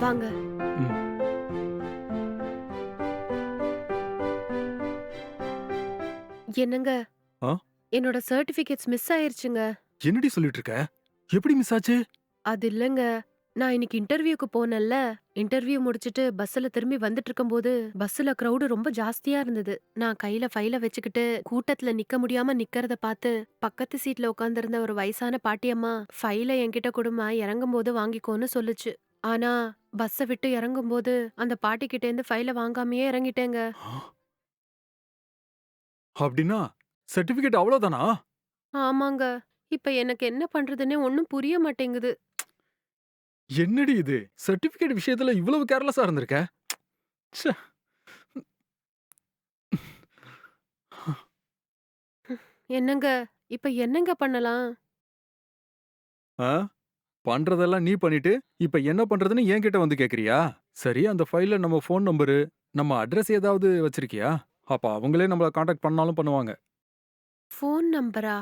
வாங்க. என்னங்க? என்னோட சர்டிபிகேட்ஸ் மிஸ் ஆயிருச்சுங்க. என்னடி சொல்லிட்டு இருக்க எப்படி மிஸ் ஆச்சு? அது இல்லங்க. நான் இன்னைக்கு இன்டர்வியூக்கு போனேன்ல. இன்டர்வியூ முடிச்சிட்டு பஸ்ல திரும்பி வந்துட்டு இருக்கும்போது பஸ்ல கிரவுடு ரொம்ப ஜாஸ்தியா இருந்தது. நான் கையில ஃபைல வச்சுக்கிட்டு கூட்டத்துல நிக்க முடியாம நிக்கிறத பார்த்து பக்கத்து சீட்ல உட்கார்ந்திருந்த ஒரு வயசான பாட்டியம்மா ஃபைல என்கிட்ட கொடுமா இறங்கும் போது வாங்கிக்கோன்னு சொல்லுச்சு. ஆனா பஸ்ஸ விட்டு இறங்கும்போது அந்த பாட்டி கிட்ட இருந்து ஃபைல வாங்காமயே இறங்கிட்டேங்க. ஆ? அப்படின்னா சர்டிபிகேட் அவ்வளவுதானா ஆமாங்க. இப்ப எனக்கு என்ன பண்றதுன்னே ஒண்ணும் புரிய மாட்டேங்குது. என்னடி இது? சர்டிபிகேட் விஷயத்துல இவ்வளவு கேர்லெஸ்ஸா இருந்திருக்க? ச்சே. என்னங்க? இப்ப என்னங்க பண்ணலாம்? ஆ? பண்றதெல்லாம் நீ பண்ணிட்டு இப்ப என்ன பண்றதுன்னு என்கிட்ட வந்து கேக்குறியா? சரி அந்த ஃபைல்ல நம்ம ஃபோன் நம்பரு நம்ம அட்ரஸ் ஏதாவது வச்சிருக்கியா? அப்ப அவங்களே நம்மள காண்டாக்ட் பண்ணாலும் பண்ணுவாங்க. ஃபோன் நம்பரா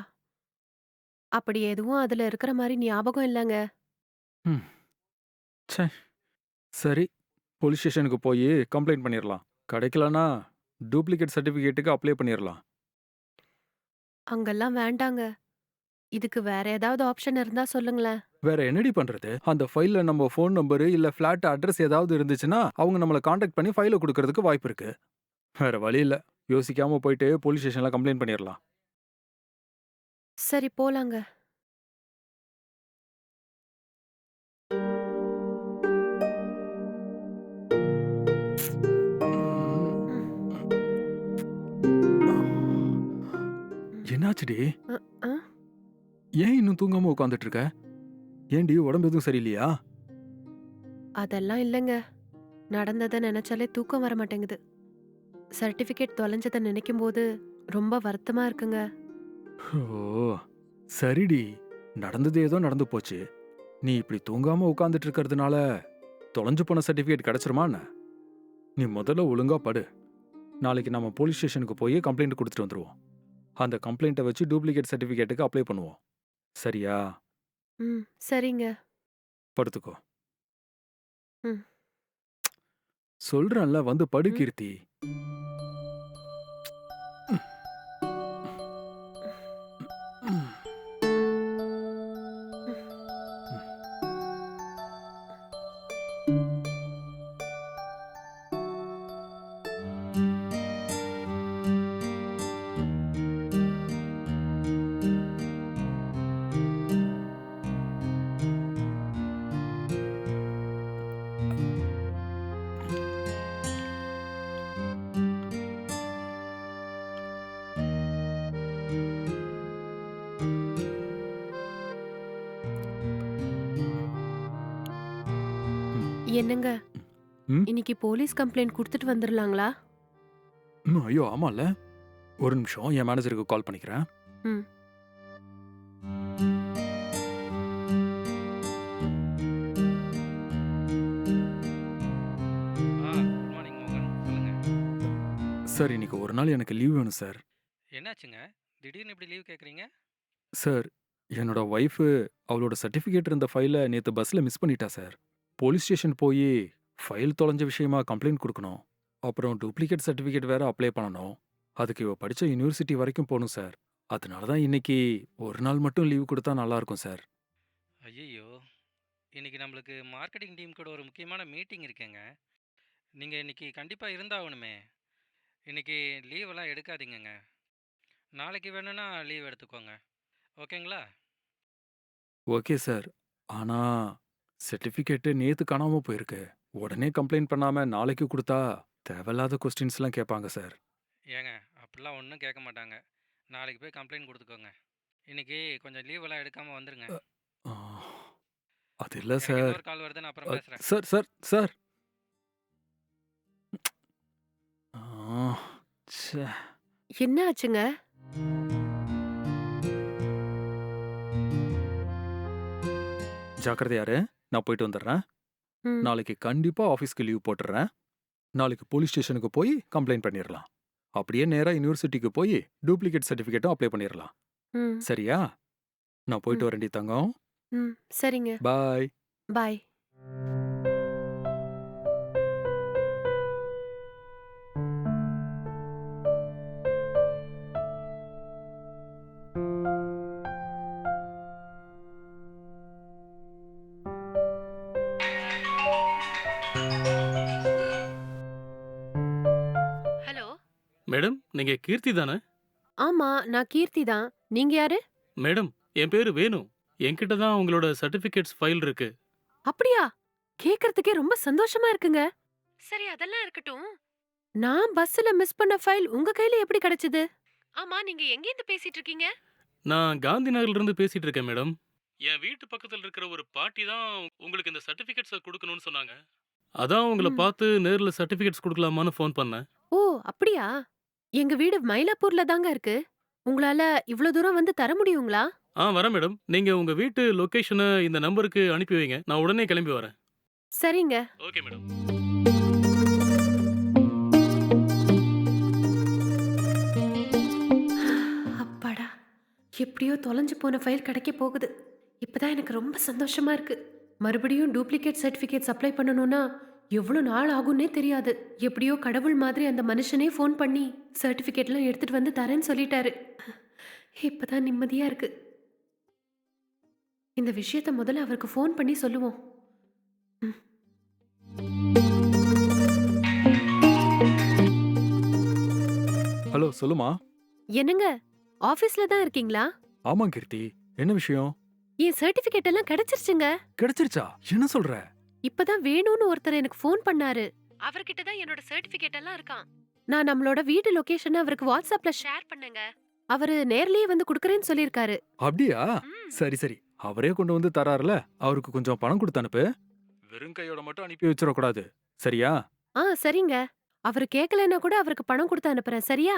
அப்படி எதுவும் அதுல இருக்கிற மாதிரி ஞாபகம் இல்லங்க. ச்சே. சரி போலீஸ் ஸ்டேஷனுக்கு போய் கம்ப்ளைண்ட் பண்ணிடலாம் கிடைக்கலனா டூப்ளிகேட் சர்டிஃபிகேட்டுக்கு அப்ளை பண்ணிடலாம் அங்கெல்லாம் வேண்டாங்க. இதுக்கு வேற ஏதாவது ஆப்ஷன் இருந்தா சொல்லுங்களேன். வேற என்னடி பண்றது? அந்த ஃபைல்ல நம்ம ஃபோன் நம்பரு இல்ல ஃபிளாட் அட்ரஸ் ஏதாவது இருந்துச்சுன்னா அவங்க நம்மள காண்டாக்ட் பண்ணி ஃபைலை கொடுக்கறதுக்கு வாய்ப்பு இருக்கு. வேற வழி இல்ல. யோசிக்காம போயிட்டு போலீஸ் ஸ்டேஷன்ல கம்ப்ளைண்ட் பண்ணிடலாம் சரி போலாங்க. என்னாச்சுடி? ஏன் இன்னும் தூங்காம உட்காந்துட்டு இருக்க ஏன்டி உடம்பு எதுவும் சரியில்லையா? அதெல்லாம் இல்லைங்க. நடந்ததை நினைச்சாலே தூக்கம் வர மாட்டேங்குது. சர்டிபிகேட் தொலைஞ்சதை நினைக்கும் போது ரொம்ப வருத்தமா இருக்குங்க. ஓ சரிடி. நடந்தது ஏதோ நடந்து போச்சு. நீ இப்படி தூங்காம உட்காந்துட்டு இருக்கிறதுனால தொலைஞ்சு போன சர்டிஃபிகேட் கிடைச்சிருமா என்ன? நீ முதல்ல ஒழுங்கா படு. நாளைக்கு நம்ம போலீஸ் ஸ்டேஷனுக்கு போய் கம்ப்ளைண்ட் கொடுத்துட்டு வந்துருவோம். அந்த கம்ப்ளைண்ட்டை வச்சு டூப்ளிகேட் சர்டிஃபிகேட்டுக்கு அப்ளை பண்ணுவோம். சரியா ம் சரிங்க படுத்துக்கோ ம். சொல்றேன்ல வந்து படு ம். கீர்த்தி என்னங்க? ம்? இன்னைக்கு போலீஸ் கம்ப்ளைண்ட் கொடுத்துட்டு வந்துடலாங்களா ம், ஐயோ ஆமால ஒரு நிமிஷம் என் மேனேஜருக்கு கால் பண்ணிக்கிறேன். ம். ஆ குட் மார்னிங் மோகன். சொல்லுங்க. சார் இன்னைக்கு ஒரு நாள் எனக்கு லீவ் வேணும் சார். என்னாச்சுங்க? திடீர்னு இப்படி லீவ் கேட்குறீங்க? சார் என்னோட ஒய்ஃபு அவளோட சர்டிஃபிகேட் இருந்த ஃபைலை நேற்று பஸ்ஸில் மிஸ் பண்ணிட்டா சார். போலீஸ் ஸ்டேஷன் போய் ஃபைல் தொலைஞ்ச விஷயமா கம்ப்ளைண்ட் கொடுக்கணும். அப்புறம் டூப்ளிகேட் சர்டிஃபிகேட் வேற அப்ளை பண்ணணும். அதுக்கு இவ படித்த யூனிவர்சிட்டி வரைக்கும் போகணும் சார். அதனால தான் இன்னைக்கு ஒரு நாள் மட்டும் லீவ் கொடுத்தா நல்லா இருக்கும் சார். ஐயோ இன்னைக்கு நம்மளுக்கு மார்க்கெட்டிங் டீம் கூட ஒரு முக்கியமான மீட்டிங் இருக்குங்க. நீங்கள் இன்னைக்கு கண்டிப்பாக இருந்தாகணுமே. இன்னைக்கு லீவெல்லாம் எடுக்காதீங்கங்க. நாளைக்கு வேணும்னா லீவ் எடுத்துக்கோங்க. ஓகேங்களா? Okay sir. ஆனால் சர்டிஃபிகேட்டு நேற்று காணாமல் போயிருக்கு. உடனே கம்ப்ளைண்ட் பண்ணாமல் நாளைக்கு கொடுத்தா தேவையில்லாத கொஸ்டின்ஸ்லாம் கேட்பாங்க சார் ஏங்க அப்படிலாம் ஒன்றும் கேட்க மாட்டாங்க. நாளைக்கு போய் கம்ப்ளைண்ட் கொடுத்துக்கோங்க. இன்னைக்கு கொஞ்சம் லீவெல்லாம் எடுக்காமல் வந்துருங்க. ஆ, அது இல்லை எனக்கு சார் இன்னொரு கால் வருது நான் அப்புறம் பேசுகிறேன் சார் சார் சார் ஆ, ச்சே. என்ன ஆச்சுங்க? ஜாக்கிரதையாரு நான் போயிட்டு வந்துடுறேன். ம், நாளைக்கு கண்டிப்பா ஆஃபீஸ்க்கு லீவ் போட்டுடுறேன். நாளைக்கு போலீஸ் ஸ்டேஷனுக்கு போய் கம்ப்ளைண்ட் பண்ணிடலாம். அப்படியே நேரா யூனிவர்சிட்டிக்கு போய் டூப்ளிகேட் சர்டிஃபிகேட்டும் அப்ளை பண்ணிடலாம். ம், சரியா? நான் போயிட்டு ம். வரேன்டி தங்கம். ம். சரிங்க. பாய். பாய். நீங்க கீர்த்தி தானே? ஆமா நான் கீர்த்தி தான். நீங்க யாரு? மேடம் என் பேரு வேணு. என்கிட்ட தான் உங்களோட சர்டிபிகேட்ஸ் ஃபைல் இருக்கு. அப்படியா? கேக்குறதுக்கே ரொம்ப சந்தோஷமா இருக்குங்க. சரி அதெல்லாம் இருக்கட்டும். நான் பஸ்ல மிஸ் பண்ண ஃபைல் உங்க கையில எப்படி கிடைச்சது? ஆமா நீங்க எங்க இருந்து பேசிட்டு இருக்கீங்க? நான் காந்தி நகர்ல இருந்து பேசிட்டு இருக்கேன் மேடம். என் வீட்டு பக்கத்துல இருக்கிற ஒரு பாட்டி தான் உங்களுக்கு இந்த சர்டிபிகேட்ஸை கொடுக்கணும்னு சொன்னாங்க. அதான் உங்களை ம். பார்த்து நேர்ல சர்டிபிகேட்ஸ் கொடுக்கலாமான்னு ஃபோன் பண்ணேன். ஓ அப்படியா? எங்க வீடு மயிலாப்பூர்ல தாங்க இருக்கு. உங்களால இவ்ளோ தூரம் வந்து தர முடியுங்களா? ஆ வரேன் மேடம். நீங்க உங்க வீட்டு லொகேஷனை இந்த நம்பருக்கு அனுப்பி வைங்க. நான் உடனே கிளம்பி வரேன். சரிங்க. Okay madam. அப்பாடா. எப்படியோ தொலைஞ்சு போன ஃபைல் கிடைக்க போகுது. இப்பதான் எனக்கு ரொம்ப சந்தோஷமா இருக்கு. மறுபடியும் டூப்ளிகேட் சர்டிஃபிகேட்ஸ் அப்ளை பண்ணணும்னா எவ்வளோ நாள் ஆகும்னே தெரியாது. எப்படியோ கடவுள் மாதிரி அந்த மனுஷனே ஃபோன் பண்ணி சர்டிஃபிகேட்லாம் எடுத்துட்டு வந்து தரேன்னு சொல்லிட்டாரு. இப்பதான் நிம்மதியா இருக்கு. இந்த விஷயத்த முதல்ல அவருக்கு ஃபோன் பண்ணி சொல்லுவோம். ஹலோ சொல்லுமா? என்னங்க? ஆபீஸ்ல தான் இருக்கீங்களா? ஆமா கீர்த்தி. என்ன விஷயம்? என் சர்டிஃபிகேட் எல்லாம் கிடைச்சிருச்சுங்க. கிடைச்சிருச்சா? என்ன சொல்ற? இப்பதான் வேணும்னு ஒருத்தர் எனக்கு ஃபோன் பண்ணாரு. அவர்கிட்ட தான் என்னோட சர்டிபிகேட் எல்லாம் இருக்கான். நான் நம்மளோட வீட்டு லொகேஷனை அவருக்கு வாட்ஸ்அப்ல ஷேர் பண்ணேங்க. அவரு நேர்லயே வந்து குடுக்கறேன்னு சொல்லிருக்காரு அப்படியா? சரி சரி. அவரே கொண்டு வந்து தராருல? அவருக்கு கொஞ்சம் பணம் கொடுத்து அனுப்பு. வெறும் கையோட மட்டும் அனுப்பி வச்சிடக்கூடாது. சரியா? ஆ சரிங்க. அவரு கேக்கலைன்னா கூட அவருக்கு பணம் கொடுத்து அனுப்புறேன். சரியா?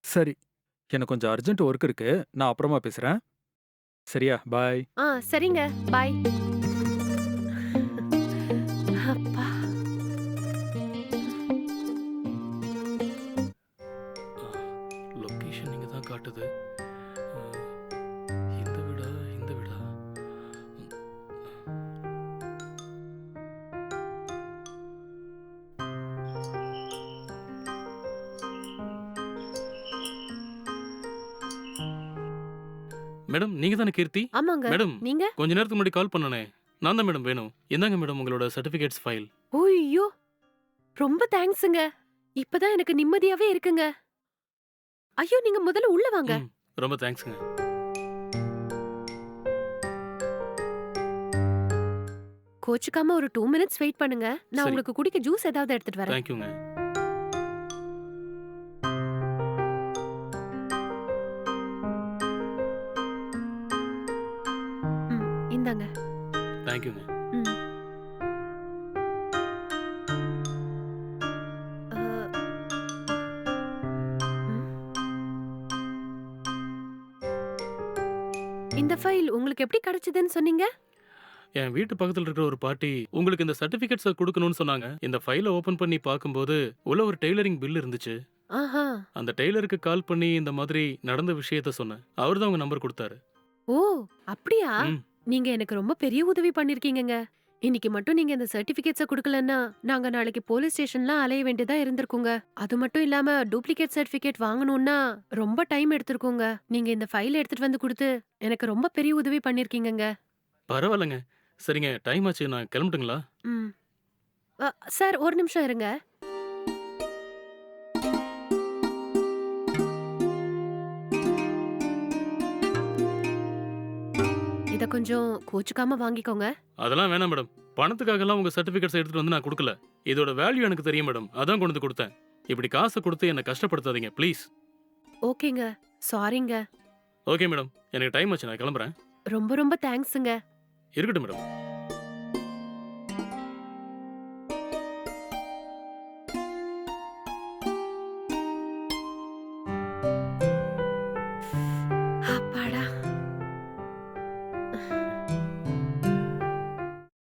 சரி. எனக்கு கொஞ்சம் அர்ஜென்ட் ஒர்க் இருக்கு. நான் அப்புறமா பேசுறேன். சரியா? பாய் ஆ சரிங்க. பாய் மேடம் நீங்க தானே கீர்த்தி? ஆமாங்க. மேடம் நீங்க? கொஞ்ச நேரத்துக்கு முன்னாடி கால் பண்ணனே. நான் தான் மேடம் வேணும். என்னங்க மேடம் உங்களோட சர்டிபிகேட்ஸ் ஃபைல் ஓய்யோ! ரொம்ப தேங்க்ஸுங்க இப்பதான் எனக்கு நிம்மதியாவே இருக்குங்க. ஐயோ நீங்க முதல்ல உள்ள வாங்க. ம், ரொம்ப தேங்க்ஸ்ங்க கோச்சுக்காம ஒரு டூ மினிட்ஸ் வெயிட் பண்ணுங்க. நான் சரி. உங்களுக்கு குடிக்க ஜூஸ் ஏதாவது எடுத்துட்டு வரேன். தேங்க்யூங்க இந்தாங்க தேங்க்யூங்க ம். இந்த ஃபைல் உங்களுக்கு எப்படி கிடைச்சதுன்னு சொன்னீங்க? என் வீட்டு பக்கத்துல இருக்கிற ஒரு பாட்டி உங்களுக்கு இந்த சர்டிபிகேட்ஸை கொடுக்கணும்னு சொன்னாங்க. இந்த ஃபைலை ஓபன் பண்ணி பார்க்கும்போது உள்ள ஒரு டெய்லரிங் பில் இருந்துச்சு. ஆஹா. அந்த டெய்லருக்கு கால் பண்ணி இந்த மாதிரி நடந்த விஷயத்த சொன்னேன். அவர் தான் உங்க நம்பர் கொடுத்தாரு. ஓ அப்படியா? ம். நீங்க எனக்கு ரொம்ப பெரிய உதவி பண்ணிருக்கீங்கங்க. இன்னைக்கு மட்டும் நீங்க இந்த சர்டிபிகேட்ஸ கொடுக்கலன்னா நாங்க நாளைக்கு போலீஸ் ஸ்டேஷன்லாம் அலைய வேண்டியதா இருந்திருக்குங்க. அது மட்டும் இல்லாம டூப்ளிகேட் சர்டிபிகேட் வாங்கணும்னா ரொம்ப டைம் எடுத்திருக்குங்க. நீங்க இந்த ஃபைல் எடுத்துட்டு வந்து கொடுத்து எனக்கு ரொம்ப பெரிய உதவி பண்ணிருக்கீங்கங்க. பரவாயில்லைங்க. சரிங்க டைம் ஆச்சு நான் கிளம்பட்டுங்களா? ம். அ, சார் ஒரு நிமிஷம் இருங்க. கொஞ்சம் கோச்சுக்காம வாங்கிக்கோங்க. அதெல்லாம் வேணாம் மேடம். பணத்துக்காகலாம் உங்க சர்டிபிகேட்ஸ் எடுத்துட்டு வந்து நான் கொடுக்கல. இதோட வேல்யூ எனக்கு தெரியும் மேடம். அதான் கொண்டு வந்து கொடுத்தேன். இப்படி காசை கொடுத்து என்னை கஷ்டப்படுத்தாதீங்க ப்ளீஸ் ஓகேங்க. சாரிங்க ஓகே மேடம். எனக்கு டைம் ஆச்சு. நான் கிளம்புறேன். ரொம்ப ரொம்ப தேங்க்ஸுங்க இருக்கட்டும் மேடம்.